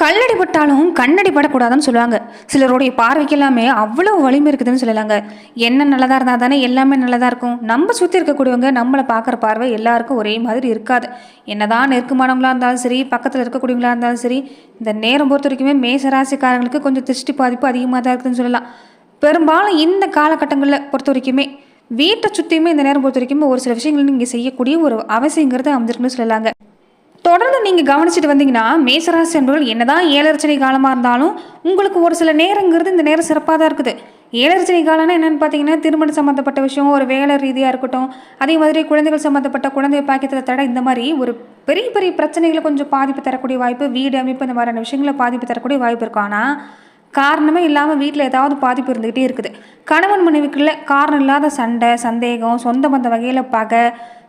கல்லடி பட்டாலும் கண்ணடி படக்கூடாதுன்னு சொல்லுவாங்க. சிலருடைய பார்வைக்கு எல்லாமே அவ்வளோ வலிமை இருக்குதுன்னு சொல்லலாங்க. என்ன நல்லதாக இருந்தால் தானே எல்லாமே நல்லதாக இருக்கும். நம்ம சுற்றி இருக்கக்கூடியவங்க நம்மளை பார்க்குற பார்வை எல்லாருக்கும் ஒரே மாதிரி இருக்காது. என்னதான் நெருக்கமானவங்களாக இருந்தாலும் சரி பக்கத்தில் இருக்கக்கூடியவங்களாக இருந்தாலும் சரி இந்த நேரம் பொறுத்த வரைக்குமே மேசராசிக்காரங்களுக்கு கொஞ்சம் திருஷ்டி பாதிப்பு அதிகமாக தான் இருக்குதுன்னு சொல்லலாம். பெரும்பாலும் இந்த காலகட்டங்களில் பொறுத்த வரைக்குமே வீட்டை சுற்றியுமே இந்த நேரம் பொறுத்த வரைக்குமே ஒரு சில விஷயங்கள் நீங்கள் செய்யக்கூடிய ஒரு அவசியங்கிறது அமைஞ்சிருக்குன்னு சொல்லலாங்க. தொடர்ந்து நீங்கள் கவனிச்சுட்டு வந்தீங்கன்னா மேசராசி என்பவர்கள் என்னதான் ஏழரச்சனை காலமாக இருந்தாலும் உங்களுக்கு ஒரு சில நேரங்கிறது இந்த நேரம் சிறப்பாக தான் இருக்குது. ஏழரச்சனை காலம்னா என்னென்னு பார்த்தீங்கன்னா திருமணம் சம்மந்தப்பட்ட விஷயம் ஒரு வேலை ரீதியாக இருக்கட்டும் அதே மாதிரி குழந்தைகள் சம்மந்தப்பட்ட குழந்தை பாக்கியத்தை தடை இந்த மாதிரி ஒரு பெரிய பெரிய பிரச்சனைகளை கொஞ்சம் பாதிப்பு தரக்கூடிய வாய்ப்பு வீடு அமைப்பு இந்த மாதிரியான விஷயங்களை பாதிப்பு தரக்கூடிய வாய்ப்பு இருக்கும். ஆனால் காரணமே இல்லாமல் வீட்டில் ஏதாவது பாதிப்பு இருந்துக்கிட்டே இருக்குது. கணவன் மனைவிக்குள்ள காரணம் இல்லாத சண்டை சந்தேகம் சொந்த பந்த வகையில் பகை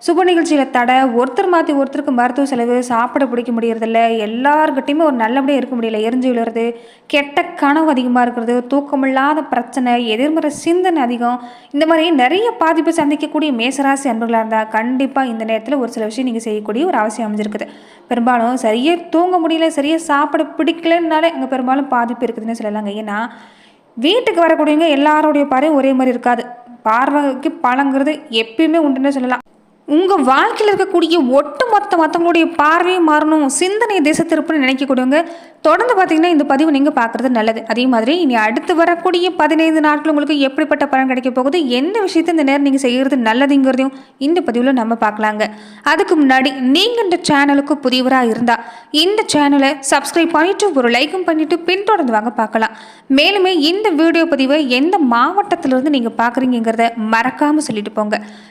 சுப நிகழ்ச்சியில் தடை ஒருத்தர் மாற்றி ஒருத்தருக்கு மருத்துவ செலவு சாப்பிட பிடிக்க முடியறதில்ல எல்லாருக்கிட்டையுமே ஒரு நல்லபடியாக இருக்க முடியல எரிஞ்சு விழுறது கெட்ட கனவு அதிகமாக இருக்கிறது தூக்கமில்லாத பிரச்சனை எதிர்மறை சிந்தனை அதிகம். இந்த மாதிரி நிறைய பாதிப்பு சந்திக்கக்கூடிய மேசராசி அன்பர்களாக இருந்தால் கண்டிப்பாக இந்த நேரத்தில் ஒரு சில விஷயம் நீங்கள் செய்யக்கூடிய ஒரு அவசியம் அமைஞ்சிருக்குது. பெரும்பாலும் சரியாக தூங்க முடியல சரியாக சாப்பிட பிடிக்கலன்னாலே அங்கே பெரும்பாலும் பாதிப்பு இருக்குதுன்னு சொல்லலாங்க. ஏன்னா வீட்டுக்கு வரக்கூடியவங்க எல்லாரோடைய பார்வையும் ஒரே மாதிரி இருக்காது. பார்வைக்கு பழங்கிறது எப்பயுமே உண்டுன்னு சொல்லலாம். உங்கள் வாழ்க்கையில் இருக்கக்கூடிய ஒட்டு மொத்த மற்றவங்களுடைய பார்வையை மாறணும். சிந்தனை திசை திருப்புன்னு நினைக்கக்கூடியவங்க தொடர்ந்து பார்த்தீங்கன்னா இந்த பதிவு நீங்கள் பார்க்குறது நல்லது. அதே மாதிரி இனி அடுத்து வரக்கூடிய பதினைந்து நாட்கள் உங்களுக்கு எப்படிப்பட்ட பலன் கிடைக்க போகுது எந்த விஷயத்தை இந்த நேரம் நீங்கள் செய்கிறது நல்லதுங்கிறதையும் இந்த பதிவில் நம்ம பார்க்கலாங்க அதுக்கு முன்னாடி நீங்கள் இந்த சேனலுக்கு புதியவராக இருந்தால் இந்த சேனலை சப்ஸ்கிரைப் பண்ணிவிட்டு ஒரு லைக்கும் பண்ணிவிட்டு பின்தொடர்ந்து வாங்க பார்க்கலாம் மேலுமே இந்த வீடியோ பதிவை எந்த மாவட்டத்திலிருந்து நீங்கள் பார்க்குறீங்கிறத மறக்காமல் சொல்லிட்டு போங்க.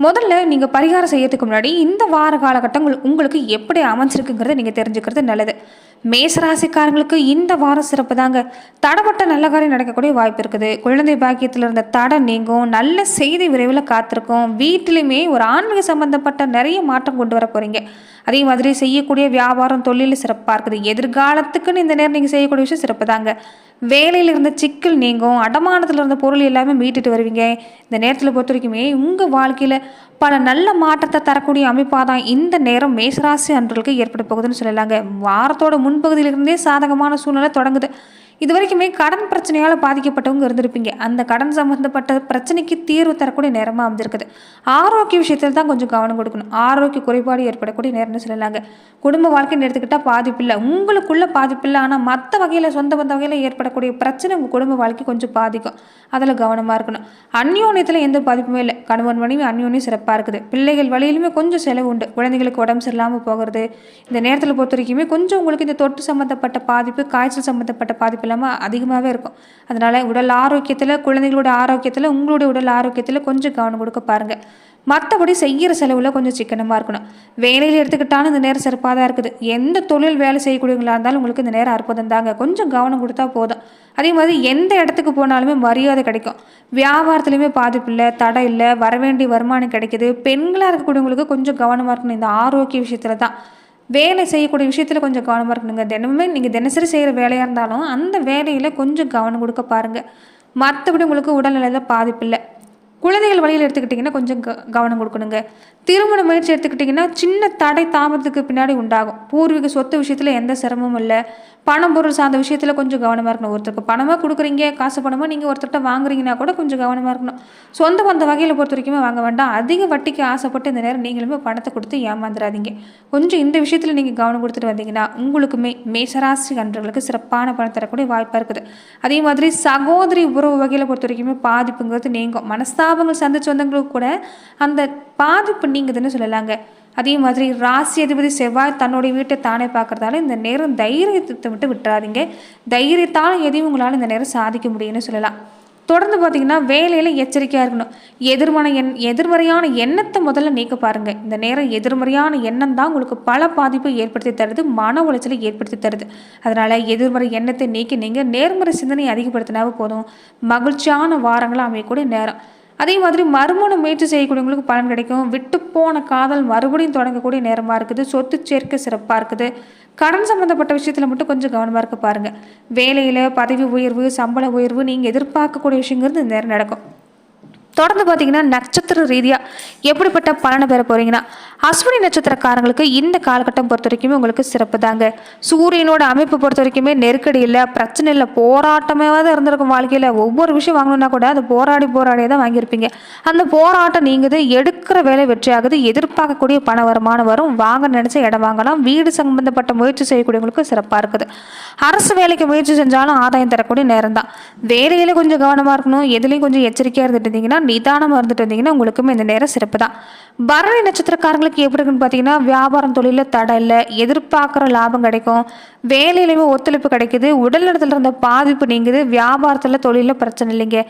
முதல்ல நீங்கள் பரிகாரம் செய்யறதுக்கு முன்னாடி இந்த வார காலகட்டங்கள் உங்களுக்கு எப்படி அமைஞ்சிருக்குங்கிறத நீங்கள் தெரிஞ்சுக்கிறது நல்லது. மேசராசிக்காரங்களுக்கு இந்த வாரம் சிறப்பு தாங்க தடப்பட்ட நல்ல காரியம் நடக்கக்கூடிய வாய்ப்பு இருக்குது. குழந்தை பாக்கியத்தில் இருந்த தடை நீங்கும். நல்ல செய்தி விரைவில் காத்திருக்கும். வீட்டிலையுமே ஒரு ஆன்மீக சம்பந்தப்பட்ட நிறைய மாற்றம் கொண்டு வர போகிறீங்க அதே மாதிரி செய்யக்கூடிய வியாபாரம் தொழில் சிறப்பாக இருக்குது. எதிர்காலத்துக்குன்னு இந்த நேரம் நீங்கள் செய்யக்கூடிய விஷயம் சிறப்பு தாங்க வேலையில் இருந்த சிக்கல் நீங்கும் அடமானத்தில் இருந்த பொருள் எல்லாமே மீட்டுட்டு வருவீங்க. இந்த நேரத்தில் பொறுத்த வரைக்குமே உங்கள் வாழ்க்கையில் பல நல்ல மாற்றத்தை தரக்கூடிய அமைப்பாக தான் இந்த நேரம் மேசராசி அன்றர்களுக்கு ஏற்பட போகுதுன்னு சொல்லலாங்க. வாரத்தோட முன்பகுதியிலிருந்தே சாதகமான சூழ்நிலை தொடங்குது. இது வரைக்குமே கடன் பிரச்சனையால் பாதிக்கப்பட்டவங்க இருந்திருப்பீங்க. அந்த கடன் சம்மந்தப்பட்ட பிரச்சனைக்கு தீர்வு தரக்கூடிய நேரமாக அமைஞ்சிருக்குது. ஆரோக்கிய விஷயத்தில் தான் கொஞ்சம் கவனம் கொடுக்கணும். ஆரோக்கிய குறைபாடு ஏற்படக்கூடிய நேரம்னு சொல்லலாங்க. குடும்ப வாழ்க்கைன்னு எடுத்துக்கிட்டால் பாதிப்பு இல்லை உங்களுக்குள்ள பாதிப்பில்லை. ஆனால் மற்ற வகையில் சொந்த பந்த வகையில் ஏற்படக்கூடிய பிரச்சனை உங்கள் குடும்ப வாழ்க்கை கொஞ்சம் பாதிக்கும். அதில் கவனமாக இருக்கணும். அந்யோன்யத்தில் எந்த பாதிப்புமே இல்லை. கணவன் மனைவி அந்யோன்யம் சிறப்பாக இருக்குது பிள்ளைகள் வழியிலுமே கொஞ்சம் செலவு உண்டு. குழந்தைகளுக்கு உடம்பு சரியில்லாமல் போகிறது. இந்த நேரத்தில் பொறுத்த வரைக்குமே கொஞ்சம் உங்களுக்கு இந்த தொட்டு சம்மந்தப்பட்ட பாதிப்பு காய்ச்சல் சம்மந்தப்பட்ட பாதிப்பு இல்லாமல் அதிகமாகவே இருக்கும். அதனால் உடல் ஆரோக்கியத்தில் குழந்தைகளோட ஆரோக்கியத்தில் உங்களுடைய உடல் ஆரோக்கியத்தில் கொஞ்சம் கவனம் கொடுக்க பாருங்கள் மற்றபடி செய்கிற செலவில் கொஞ்சம் சிக்கனமாக இருக்கணும். வேலையில் எடுத்துக்கிட்டாலும் இந்த நேரம் சிறப்பாக தான் இருக்குது. எந்த தொழில் வேலை செய்யக்கூடியவங்களா இருந்தாலும் உங்களுக்கு இந்த நேரம் அற்புதம் தாங்க. கொஞ்சம் கவனம் கொடுத்தா போதும். அதே மாதிரி எந்த இடத்துக்கு போனாலுமே மரியாதை கிடைக்கும். வியாபாரத்துலையுமே பாதிப்பு இல்லை தடை இல்லை வரவேண்டிய வருமானம் கிடைக்கிது. பெண்களாக இருக்கக்கூடியவங்களுக்கு கொஞ்சம் கவனமாக இருக்கணும். இந்த ஆரோக்கிய விஷயத்தில் தான். வேலை செய்யக்கூடிய விஷயத்தில் கொஞ்சம் கவனமாக இருக்கணுங்க. தினமுமே நீங்கள் தினசரி செய்கிற வேலையாக இருந்தாலும் அந்த வேலையில் கொஞ்சம் கவனம் கொடுக்க பாருங்கள் மற்றபடி உங்களுக்கு உடல்நிலையில் பாதிப்பு இல்லை. குழந்தைகள் வழியில் எடுத்துக்கிட்டிங்கன்னா கொஞ்சம் க கவனம் கொடுக்கணுங்க. திருமண முயற்சி எடுத்துக்கிட்டிங்கன்னா சின்ன தடை தாமதத்துக்கு பின்னாடி உண்டாகும். பூர்வீக சொத்து விஷயத்தில் எந்த சிரமமும் இல்லை. பணம் பொருள் சார்ந்த விஷயத்தில் கொஞ்சம் கவனமாக இருக்கணும். ஒருத்தருக்கு பணமாக கொடுக்குறீங்க காசு பணமாக நீங்கள் ஒருத்தர்கிட்ட வாங்குறீங்கன்னா கூட கொஞ்சம் கவனமாக இருக்கணும். சொந்த பந்த வகையில் பொறுத்த வரைக்குமே வாங்க வேண்டாம். அதிக வட்டிக்கு ஆசைப்பட்டு இந்த நேரம் நீங்களுமே பணத்தை கொடுத்து ஏமாந்துடாதீங்க கொஞ்சம் இந்த விஷயத்தில் நீங்கள் கவனம் கொடுத்துட்டு வந்தீங்கன்னா உங்களுக்குமே மேசராசி அன்றர்களுக்கு சிறப்பான பணம் தரக்கூடிய வாய்ப்பாக இருக்குது. அதே மாதிரி சகோதரி உறவு வகையில் பொறுத்த வரைக்குமே பாதிப்புங்கிறது நீங்கும். பாவங்கள் சந்திச்சு வந்தவங்களுக்கு கூட அந்த பாதிப்பு நீங்குதுன்னு சொல்லலாங்க. அதே மாதிரி ராசி அதிபதி செவ்வாய் தன்னுடைய வீட்டை தானே பார்க்கறதால இந்த நேரம் தைரியத்தை விட்டு விட்டுறாதீங்க. தைரியத்தால் எதையும் உங்களால் இந்த நேரம் சாதிக்க முடியும்னு சொல்லலாம். தொடர்ந்து பார்த்தீங்கன்னா வேலையில் எச்சரிக்கையாக இருக்கணும். எதிர்மறை எண் எதிர்மறையான எண்ணத்தை முதல்ல நீக்க பாருங்கள் இந்த நேரம் எதிர்மறையான எண்ணம் தான் உங்களுக்கு பல பாதிப்பை ஏற்படுத்தி தருது மன உளைச்சலை ஏற்படுத்தி தருது. அதனால் எதிர்மறை எண்ணத்தை நீக்கி நீங்கள் நேர்மறை சிந்தனையை அதிகப்படுத்தினாவே போதும். மகிழ்ச்சியான வாரங்களாக அமையக்கூடிய நேரம். அதே மாதிரி மறுமணம் முயற்சி செய்யக்கூடியவங்களுக்கு பலன் கிடைக்கும். விட்டு போன காதல் மறுபடியும் தொடங்கக்கூடிய நேரமாக இருக்குது. சொத்து சேர்க்கை சிறப்பாக இருக்குது. கடன் சம்மந்தப்பட்ட விஷயத்தில் மட்டும் கொஞ்சம் கவனமாக இருக்க பாருங்கள் வேலையில் பதவி உயர்வு சம்பள உயர்வு நீங்கள் எதிர்பார்க்கக்கூடிய விஷயங்கிறது இந்த நேரம் நடக்கும். தொடர்ந்து பார்த்தீங்கன்னா நட்சத்திர ரீதியாக எப்படிப்பட்ட பலனை பெற போகிறீங்கன்னா அஸ்வினி நட்சத்திரக்காரங்களுக்கு இந்த காலகட்டம் பொறுத்த வரைக்குமே உங்களுக்கு சிறப்பு தாங்க சூரியனோட அமைப்பு பொறுத்த வரைக்குமே நெருக்கடி இல்லை பிரச்சனை இல்லை போராட்டமே தான் இருந்திருக்கும் வாழ்க்கையில். ஒவ்வொரு விஷயம் வாங்கணும்னா கூட அது போராடி போராடியே தான் வாங்கியிருப்பீங்க. அந்த போராட்டம் நீங்குது எடுக்கிற வேலை வெற்றியாகுது எதிர்பார்க்கக்கூடிய பண வருமானம் வரும் வாங்க நினச்ச இடம் வாங்கலாம் வீடு சம்பந்தப்பட்ட முயற்சி செய்யக்கூடியவங்களுக்கு சிறப்பாக இருக்குது. அரசு வேலைக்கு முயற்சி செஞ்சாலும் ஆதாயம் தரக்கூடிய நேரம் தான் வேலையில் கொஞ்சம் கவனமாக இருக்கணும் எதுலேயும் கொஞ்சம் எச்சரிக்கையாக இருந்துட்டு இருந்தீங்கன்னா நிதானமாக இருந்துட்டு வந்தீங்கன்னா உங்களுக்குமே இந்த நேரம் சிறப்பு தான் பரணி நட்சத்திரக்காரங்களுக்கு எப்படி இருக்குன்னு பார்த்தீங்கன்னா வியாபாரம் தொழிலில் தடை இல்லை எதிர்பார்க்குற லாபம் கிடைக்கும். வேலையிலையுமே ஒத்துழைப்பு கிடைக்குது. உடல்நலத்தில் இருந்த பாதிப்பு நீங்குது. வியாபாரத்தில் தொழிலில் பிரச்சனை இல்லைங்க.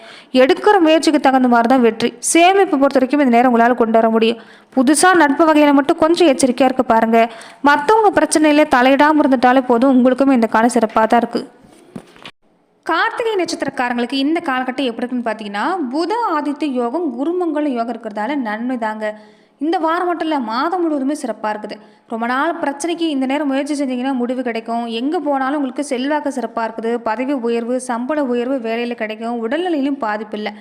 எடுக்கிற முயற்சிக்கு தகுந்த மாதிரி தான் வெற்றி. சேமிப்பு பொறுத்த வரைக்கும் இந்த நேரம் உங்களால் கொண்டு வர முடியும். புதுசாக நட்பு வகையில் மட்டும் கொஞ்சம் எச்சரிக்கையாக இருக்க பாருங்கள் மற்றவங்க பிரச்சனையில தலையிடாமல் இருந்துட்டாலே போதும். உங்களுக்குமே இந்த காலம் சிறப்பாக தான் இருக்குது கார்த்திகை நட்சத்திரக்காரங்களுக்கு இந்த காலகட்டம் எப்படி இருக்குன்னு பார்த்தீங்கன்னா புத ஆதித்ய யோகம் குருமங்கல யோகம் இருக்கிறதால நன்மை தாங்க இந்த வாரம் மட்டும் இல்லை மாதம் முழுவதுமே சிறப்பாக இருக்குது. ரொம்ப நாள் பிரச்சனைக்கு இந்த நேரம் முயற்சி செஞ்சீங்கன்னா முடிவு கிடைக்கும். எங்கே போனாலும் உங்களுக்கு செல்வாக்கு சிறப்பாக இருக்குது. பதவி உயர்வு சம்பள உயர்வு வேலையில் கிடைக்கும். உடல்நிலையிலும் பாதிப்பு இல்லை.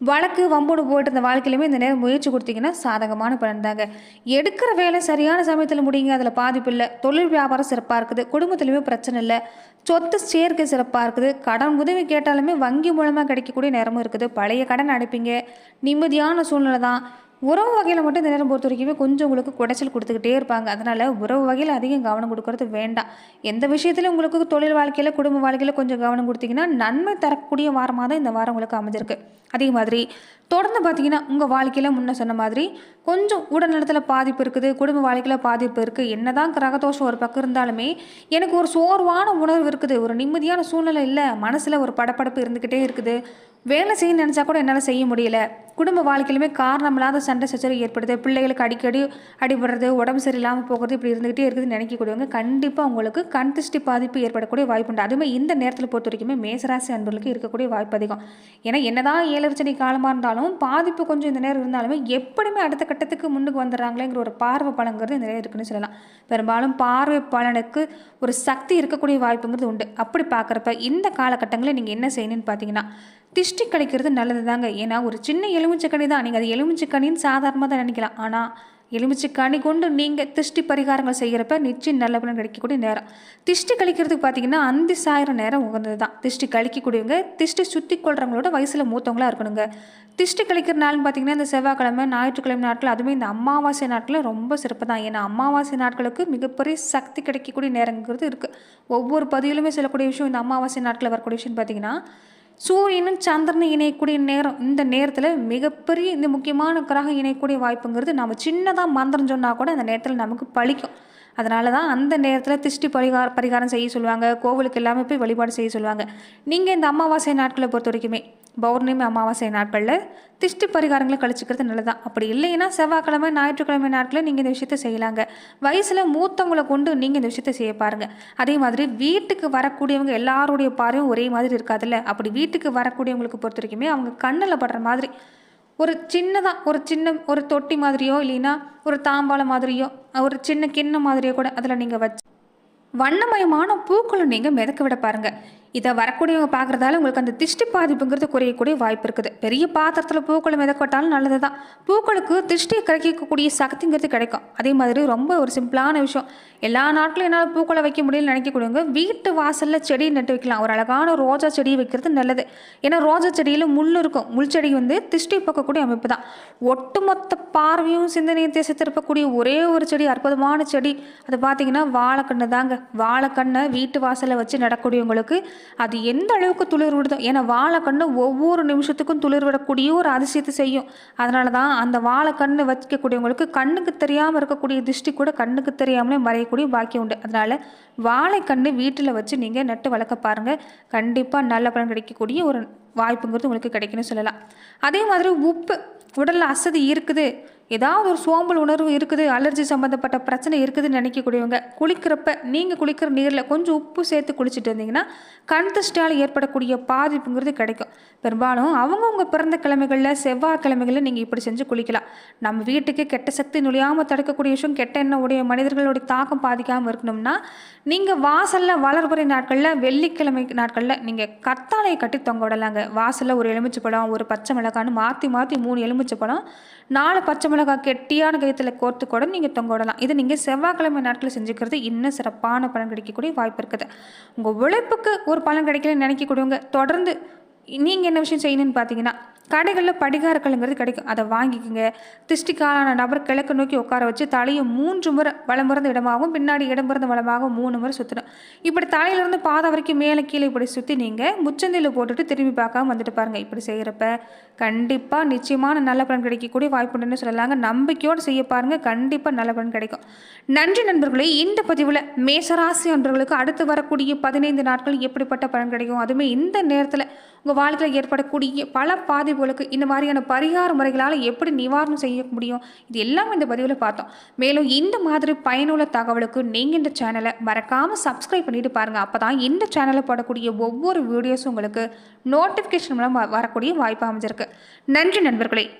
வழக்கு வம்போடு போயிட்டு இருந்த வாழ்க்கையிலுமே இந்த நேரம் முயற்சி கொடுத்தீங்கன்னா சாதகமான பலன் தாங்க. எடுக்கிற வேலை சரியான சமயத்தில் முடியுங்க அதில் பாதிப்பு இல்லை தொழில் வியாபாரம் சிறப்பாக இருக்குது குடும்பத்துலையுமே பிரச்சனை இல்லை. சொத்து சேர்க்கை சிறப்பாக இருக்குது கடன் உதவி கேட்டாலுமே வங்கி மூலமாக கிடைக்கக்கூடிய நேரமும் இருக்குது. பழைய கடன் அடைப்பீங்க. நிம்மதியான சூழ்நிலை தான் உறவு வகையில் மட்டும் இந்த நேரம் பொறுத்த வரைக்குமே கொஞ்சம் உங்களுக்கு குடைச்சல் கொடுத்துக்கிட்டே இருப்பாங்க. அதனால் உறவு வகையில் அதிகம் கவனம் கொடுக்கறது வேண்டாம். எந்த விஷயத்தில் உங்களுக்கு தொழில் வாழ்க்கையில் குடும்ப வாழ்க்கையில் கொஞ்சம் கவனம் கொடுத்தீங்கன்னா நன்மை தரக்கூடிய வாரமாக தான் இந்த வாரம் உங்களுக்கு அமைஞ்சிருக்கு. அதே மாதிரி தொடர்ந்து பார்த்தீங்கன்னா உங்கள் வாழ்க்கையில் முன்ன சொன்ன மாதிரி கொஞ்சம் உடல்நலத்தில் பாதிப்பு இருக்குது குடும்ப வாழ்க்கையில் பாதிப்பு இருக்குது என்னதான் கிரகதோஷம் ஒரு பக்கம் இருந்தாலுமே எனக்கு ஒரு சோர்வான உணர்வு இருக்குது. ஒரு நிம்மதியான சூழ்நிலை இல்லை. மனசில் ஒரு படப்படப்பு இருந்துக்கிட்டே இருக்குது. வேலை செய்ய நினச்சா கூட என்னால் செய்ய முடியல. குடும்ப வாழ்க்கையிலுமே காரணமில்லாத சண்டை சச்சரவு ஏற்படுது. பிள்ளைகளுக்கு அடிக்கடி அடிபடுறது உடம்பு சரியில்லாமல் போகிறது இப்படி இருந்துகிட்டே இருக்குதுன்னு நினைக்கக்கூடியவங்க கண்டிப்பாக உங்களுக்கு கண் திருஷ்டி பாதிப்பு ஏற்படக்கூடிய வாய்ப்பு உண்டு. அதுவுமே இந்த நேரத்தில் பொறுத்த வரைக்குமே மேசராசி அன்பர்களுக்கு இருக்கக்கூடிய வாய்ப்பு அதிகம். ஏன்னா என்னதான் ஏழரை காலமாக இருந்தாலும் பாதிப்பு கொஞ்சம் இந்த நேரம் இருந்தாலுமே எப்படியுமே அடுத்த கட்டத்துக்கு முன்னுக்கு வந்துடுறாங்களேங்கிற ஒரு பார்வை பலங்கிறது இந்த நேரம் இருக்குன்னு சொல்லலாம். பெரும்பாலும் பார்வை பலனுக்கு ஒரு சக்தி இருக்கக்கூடிய வாய்ப்புங்கிறது உண்டு. அப்படி பார்க்குறப்ப இந்த காலகட்டங்களில் நீங்கள் என்ன செய்யணும்னு பார்த்தீங்கன்னா திஷ்டி கிடைக்கிறது நல்லது தாங்க ஏன்னா ஒரு சின்ன எலுமிச்சை தான். நீங்கள் அது எலுமிச்சக்கனின்னு சாதாரணமாக தான் நினைக்கலாம். ஆனால் எலுமிச்சை கனி கொண்டு நீங்கள் திஷ்டி பரிகாரங்கள் செய்கிறப்ப நிச்சயம் நல்ல பலன் கிடைக்கக்கூடிய நேரம். திஷ்டி கழிக்கிறதுக்கு பார்த்தீங்கன்னா அந்தி சாயிர நேரம் உகந்தது தான் திஷ்டி கழிக்கக்கூடியவங்க திஷ்டி சுற்றி கொள்கிறவங்களோட வயசில் மூத்தவங்களாக இருக்கணுங்க. திஷ்டி கழிக்கிற நாள்னு பார்த்தீங்கன்னா இந்த செவ்வாய்க்கிழமை ஞாயிற்றுக்கிழமை நாட்கள் அதுவுமே இந்த அமாவாசை நாட்களில் ரொம்ப சிறப்பு தான் ஏன்னா அமாவாசை நாட்களுக்கு மிகப்பெரிய சக்தி கிடைக்கக்கூடிய நேரங்கிறது இருக்குது ஒவ்வொரு பதிவிலுமே சொல்லக்கூடிய விஷயம் இந்த அமாவாசை நாட்களில் வரக்கூடிய விஷயம் பார்த்தீங்கன்னா சூரியனும் சந்திரனும் இணையக்கூடிய நேரம் இந்த நேரத்தில் மிகப்பெரிய இந்த முக்கியமான கிரகம் இணையக்கூடிய வாய்ப்புங்கிறது நம்ம சின்னதாக மந்திரம் சொன்னால் கூட அந்த நேரத்தில் நமக்கு பழிக்கும். அதனால தான் அந்த நேரத்தில் திருஷ்டி பரிகார பரிகாரம் செய்ய சொல்லுவாங்க. கோவிலுக்கு எல்லாமே போய் வழிபாடு செய்ய சொல்லுவாங்க. நீங்கள் இந்த அமாவாசை நாட்களை பொறுத்த வரைக்குமே பௌர்ணமி அமாவாசை நாட்களில் திஷ்டி பரிகாரங்களை கழிச்சிக்கிறது நல்லதான் அப்படி இல்லைன்னா செவ்வாய்க்கிழமை ஞாயிற்றுக்கிழமை நாட்களில் நீங்கள் இந்த விஷயத்த செய்யலாங்க. வயசில் மூத்தவங்களை கொண்டு நீங்கள் இந்த விஷயத்த செய்ய பாருங்கள் அதே மாதிரி வீட்டுக்கு வரக்கூடியவங்க எல்லாருடைய பார்வையும் ஒரே மாதிரி இருக்காதுல்ல? அப்படி வீட்டுக்கு வரக்கூடியவங்களுக்கு பொறுத்த வரைக்குமே அவங்க கண்ணில் படுற மாதிரி ஒரு சின்னதாக ஒரு சின்ன ஒரு தொட்டி மாதிரியோ இல்லைன்னா ஒரு தாம்பாளம் மாதிரியோ ஒரு சின்ன கிண்ணம் மாதிரியோ கூட அதில் நீங்கள் வச்சு வண்ணமயமான பூக்களை நீங்கள் மிதக்க விட பாருங்கள் இதை வரக்கூடியவங்க பார்க்குறதால உங்களுக்கு அந்த திஷ்டி பாதிப்புங்கிறது குறையக்கூடிய வாய்ப்பு இருக்குது. பெரிய பாத்திரத்தில் பூக்களை மிதக்கட்டாலும் நல்லது தான் பூக்களுக்கு திருஷ்டியை கிடைக்கக்கூடிய சக்திங்கிறது கிடைக்கும். அதே மாதிரி ரொம்ப ஒரு சிம்பிளான விஷயம். எல்லா நாட்களும் என்னால் பூக்களை வைக்க முடியலன்னு நினைக்கக்கூடியவங்க வீட்டு வாசலில் செடி நட்டு வைக்கலாம். ஒரு அழகான ரோஜா செடி வைக்கிறது நல்லது. ஏன்னா ரோஜா செடியில் முள் இருக்கும். முள் செடி வந்து திருஷ்டி பார்க்கக்கூடிய அமைப்பு தான் ஒட்டுமொத்த பார்வையும் சிந்தனையும் திசை திருப்பக்கூடிய ஒரே ஒரு செடி அற்புதமான செடி. அது பார்த்தீங்கன்னா வாழைக்கண்ணு தாங்க வாழைக்கண்ணை வீட்டு வாசலில் வச்சு நடக்கூடியவங்களுக்கு அது எந்த அளவுக்கு துளிர் விடுதோ ஏன்னா வாழைக்கண்ணு ஒவ்வொரு நிமிஷத்துக்கும் துளிர் விடக்கூடிய ஒரு அதிசயத்தை செய்யும். அதனால தான் அந்த வாழைக்கண்ணு வைக்கக்கூடியவங்களுக்கு கண்ணுக்கு தெரியாமல் இருக்கக்கூடிய திருஷ்டி கூட கண்ணுக்கு தெரியாமலே மறையக்கூடிய பாக்கியம் உண்டு. அதனால் வாழைக்கண்ணு வீட்டில் வச்சு நீங்கள் நட்டு வளர்க்க பாருங்கள் கண்டிப்பாக நல்ல பலன் கிடைக்கக்கூடிய ஒரு வாய்ப்புங்கிறது உங்களுக்கு கிடைக்குன்னு சொல்லலாம். அதே மாதிரி உப்பு உடலில் அசதி இருக்குது. ஏதாவது ஒரு சோம்பல் உணர்வு இருக்குது அலர்ஜி சம்மந்தப்பட்ட பிரச்சனை இருக்குதுன்னு நினைக்கக்கூடியவங்க குளிக்கிறப்ப நீங்கள் குளிக்கிற நீரில் கொஞ்சம் உப்பு சேர்த்து குளிச்சுட்டு இருந்தீங்கன்னா கண் திருஷ்டியால் ஏற்படக்கூடிய பாதிப்புங்கிறது கிடைக்கும். பெரும்பாலும் அவங்கவுங்க பிறந்த கிழமைகளில் செவ்வாய்க்கிழமைகளில் நீங்கள் இப்படி செஞ்சு குளிக்கலாம். நம்ம வீட்டுக்கு கெட்ட சக்தி நுழையாமல் தடுக்கக்கூடிய விஷயம் கெட்ட எண்ணம் உடைய மனிதர்களுடைய தாக்கம் பாதிக்காமல் இருக்கணும்னா நீங்கள் வாசலில் வளர்புறை நாட்களில் வெள்ளிக்கிழமை நாட்களில் நீங்கள் கத்தாழையை கட்டி தொங்க விடலாங்க. வாசலில் ஒரு எலுமிச்சை பழம் ஒரு பச்சை மிளகான்னு மாற்றி மாற்றி மூணு எலுமிச்சை பழம் நாலு பச்சை மிளகாய் கெட்டியான கயத்தில் கோர்த்து கூட நீங்கள் தொங்கோடலாம் இது நீங்கள் செவ்வாய்க்கிழமை நாட்களில் செஞ்சுக்கிறது இன்னும் சிறப்பான பலன் கிடைக்கக்கூடிய வாய்ப்பு இருக்குது. உங்கள் உழைப்புக்கு ஒரு பலன் கிடைக்கலன்னு நினைக்கக்கூடியவங்க தொடர்ந்து நீங்கள் என்ன விஷயம் செய்யணும்னு பார்த்தீங்கன்னா கடைகளில் படிகாரக்கல்லுங்கிறது கிடைக்கும். அதை வாங்கிக்கோங்க. திஷ்டிக்காலான நபர் கிழக்கு நோக்கி உட்கார வச்சு தலையை மூன்று முறை வலமுறந்த இடமாகவும் பின்னாடி இடம்பிறந்த வளமாகவும் மூணு முறை சுற்றணும் இப்படி தலையிலேருந்து பாதை வரைக்கும் மேலே கீழே இப்படி சுற்றி நீங்கள் முச்சந்தையில் போட்டுட்டு திரும்பி பார்க்காம வந்துட்டு பாருங்கள் இப்படி செய்கிறப்ப கண்டிப்பாக நிச்சயமான நல்ல பலன் கிடைக்கக்கூடிய வாய்ப்புண்டுன்னு சொல்லலாங்க. நம்பிக்கையோடு செய்ய பாருங்கள் கண்டிப்பாக நல்ல பலன் கிடைக்கும். நன்றி நண்பர்களே. இந்த பதிவில் மேசராசி நண்பர்களுக்கு அடுத்து வரக்கூடிய பதினைந்து நாட்கள் எப்படிப்பட்ட பலன் கிடைக்கும்? அதுவுமே இந்த நேரத்தில் உங்கள் வாழ்க்கையில் ஏற்படக்கூடிய பல பாதிப்புகளுக்கு இந்த மாதிரியான பரிகார முறைகளால் எப்படி நிவாரணம் செய்ய முடியும்? இது எல்லாமே இந்த பதிவில் பார்த்தோம். மேலும் இந்த மாதிரி பயனுள்ள தகவலுக்கு நீங்கள் இந்த சேனலை மறக்காமல் சப்ஸ்கிரைப் பண்ணிட்டு பாருங்கள் அப்போ தான் இந்த சேனலில் போடக்கூடிய ஒவ்வொரு வீடியோஸும் உங்களுக்கு நோட்டிஃபிகேஷன் மூலம் வ- வரக்கூடிய வாய்ப்பு அமைஞ்சிருக்கு. நன்றி நண்பர்களே.